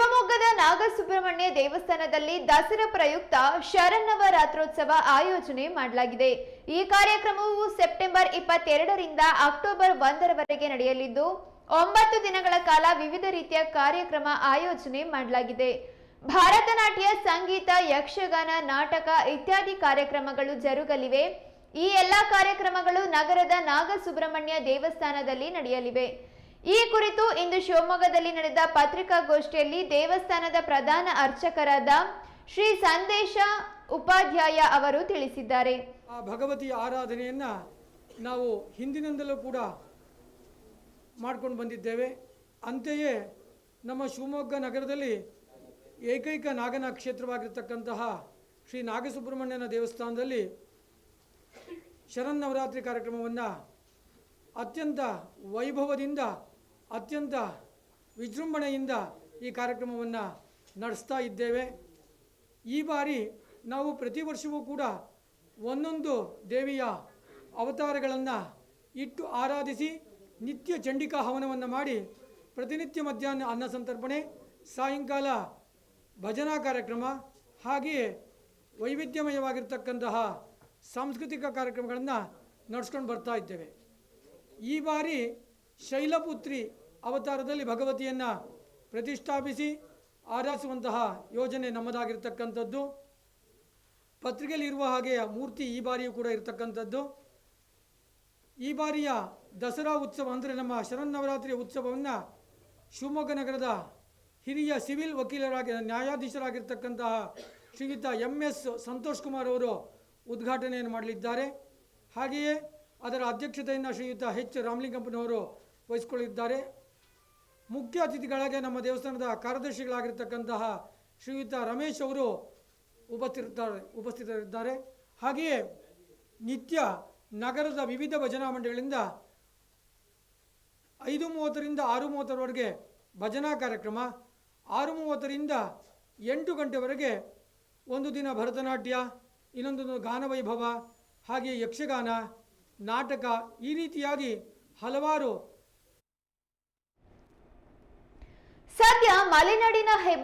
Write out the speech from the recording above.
ಶಿವಮೊಗ್ಗದ ನಾಗಸುಬ್ರಹ್ಮಣ್ಯ ದೇವಸ್ಥಾನದಲ್ಲಿ ದಸರಾ ಪ್ರಯುಕ್ತ ಶರನ್ನವರಾತ್ರೋತ್ಸವ ಆಯೋಜನೆ ಮಾಡಲಾಗಿದೆ. ಈ ಕಾರ್ಯಕ್ರಮವು ಸೆಪ್ಟೆಂಬರ್ ಇಪ್ಪತ್ತೆರಡರಿಂದ ಅಕ್ಟೋಬರ್ ಒಂದರವರೆಗೆ ನಡೆಯಲಿದ್ದು, ಒಂಬತ್ತು ದಿನಗಳ ಕಾಲ ವಿವಿಧ ರೀತಿಯ ಕಾರ್ಯಕ್ರಮ ಆಯೋಜನೆ ಮಾಡಲಾಗಿದೆ. ಭಾರತನಾಟ್ಯ, ಸಂಗೀತ, ಯಕ್ಷಗಾನ, ನಾಟಕ ಇತ್ಯಾದಿ ಕಾರ್ಯಕ್ರಮಗಳು ಜರುಗಲಿವೆ. ಈ ಎಲ್ಲಾ ಕಾರ್ಯಕ್ರಮಗಳು ನಗರದ ನಾಗಸುಬ್ರಹ್ಮಣ್ಯ ದೇವಸ್ಥಾನದಲ್ಲಿ ನಡೆಯಲಿವೆ. ಈ ಕುರಿತು ಇಂದು ಶಿವಮೊಗ್ಗದಲ್ಲಿ ನಡೆದ ಪತ್ರಿಕಾಗೋಷ್ಠಿಯಲ್ಲಿ ದೇವಸ್ಥಾನದ ಪ್ರಧಾನ ಅರ್ಚಕರಾದ ಶ್ರೀ ಸಂದೇಶ ಉಪಾಧ್ಯಾಯ ಅವರು ತಿಳಿಸಿದ್ದಾರೆ. ಆ ಭಗವತಿಯ ಆರಾಧನೆಯನ್ನು ನಾವು ಹಿಂದಿನಿಂದಲೂ ಕೂಡ ಮಾಡ್ಕೊಂಡು ಬಂದಿದ್ದೇವೆ. ಅಂತೆಯೇ ನಮ್ಮ ಶಿವಮೊಗ್ಗ ನಗರದಲ್ಲಿ ಏಕೈಕ ನಾಗನ ಕ್ಷೇತ್ರವಾಗಿರ್ತಕ್ಕಂತಹ ಶ್ರೀ ನಾಗಸುಬ್ರಹ್ಮಣ್ಯನ ದೇವಸ್ಥಾನದಲ್ಲಿ ಶರನ್ನವರಾತ್ರಿ ಕಾರ್ಯಕ್ರಮವನ್ನು ಅತ್ಯಂತ ವೈಭವದಿಂದ ಅತ್ಯಂತ ವಿಜೃಂಭಣೆಯಿಂದ ಈ ಕಾರ್ಯಕ್ರಮವನ್ನು ನಡೆಸ್ತಾ ಇದ್ದೇವೆ. ಈ ಬಾರಿ ನಾವು ಪ್ರತಿ ವರ್ಷವೂ ಕೂಡ ಒಂದೊಂದು ದೇವಿಯ ಅವತಾರಗಳನ್ನು ಇಟ್ಟು ಆರಾಧಿಸಿ ನಿತ್ಯ ಚಂಡಿಕಾ ಹವನವನ್ನು ಮಾಡಿ ಪ್ರತಿನಿತ್ಯ ಮಧ್ಯಾಹ್ನ ಅನ್ನ ಸಂತರ್ಪಣೆ, ಸಾಯಂಕಾಲ ಭಜನಾ ಕಾರ್ಯಕ್ರಮ ಹಾಗೆಯೇ ವೈವಿಧ್ಯಮಯವಾಗಿರ್ತಕ್ಕಂತಹ ಸಾಂಸ್ಕೃತಿಕ ಕಾರ್ಯಕ್ರಮಗಳನ್ನು ನಡೆಸ್ಕೊಂಡು ಬರ್ತಾ ಇದ್ದೇವೆ. ಈ ಬಾರಿ ಶೈಲಪುತ್ರಿ ಅವತಾರದಲ್ಲಿ ಭಗವತಿಯನ್ನು ಪ್ರತಿಷ್ಠಾಪಿಸಿ ಆರಾಧಿಸುವಂತಹ ಯೋಜನೆ ನಮ್ಮದಾಗಿರ್ತಕ್ಕಂಥದ್ದು. ಪತ್ರಿಕೆಯಲ್ಲಿ ಇರುವ ಹಾಗೆ ಮೂರ್ತಿ ಈ ಬಾರಿಯೂ ಕೂಡ ಇರತಕ್ಕಂಥದ್ದು. ಈ ಬಾರಿಯ ದಸರಾ ಉತ್ಸವ ಅಂದರೆ ನಮ್ಮ ಶರನ್ನವರಾತ್ರಿ ಉತ್ಸವವನ್ನು ಶಿವಮೊಗ್ಗ ನಗರದ ಹಿರಿಯ ಸಿವಿಲ್ ವಕೀಲರಾಗಿ, ನ್ಯಾಯಾಧೀಶರಾಗಿರ್ತಕ್ಕಂತಹ ಶ್ರೀಯುತ ಎಂ ಎಸ್ ಸಂತೋಷ್ ಕುಮಾರ್ ಅವರು ಉದ್ಘಾಟನೆಯನ್ನು ಮಾಡಲಿದ್ದಾರೆ. ಹಾಗೆಯೇ ಅದರ ಅಧ್ಯಕ್ಷತೆಯನ್ನು ಶ್ರೀಯುತ ಎಚ್ ರಾಮಲಿಂಗಪ್ಪನವರು ವಹಿಸಿಕೊಳ್ಳಿದ್ದಾರೆ ಮುಖ್ಯ ಅತಿಥಿಗಳಾಗಿ ನಮ್ಮ ದೇವಸ್ಥಾನದ ಕಾರ್ಯದರ್ಶಿಗಳಾಗಿರ್ತಕ್ಕಂತಹ ಶ್ರೀಯುತ ರಮೇಶ್ ಅವರು ಉಪಸ್ಥಿತಿರ್ತಾರೆ ಉಪಸ್ಥಿತರಿದ್ದಾರೆ. ಹಾಗೆಯೇ ನಿತ್ಯ ನಗರದ ವಿವಿಧ ಭಜನಾ ಮಂಡಳಿಗಳಿಂದ ಐದು ಮೂವತ್ತರಿಂದ ಆರು ಮೂವತ್ತರವರೆಗೆ ಭಜನಾ ಕಾರ್ಯಕ್ರಮ, ಆರು ಮೂವತ್ತರಿಂದ ಎಂಟು ಗಂಟೆವರೆಗೆ ಒಂದು ದಿನ ಭರತನಾಟ್ಯ, ಇನ್ನೊಂದು ಗಾನವೈಭವ ಹಾಗೆ ಯಕ್ಷಗಾನ, ನಾಟಕ ಈ ರೀತಿಯಾಗಿ ಹಲವಾರು ಸದ್ಯ ಮಲೆನಾಡಿನ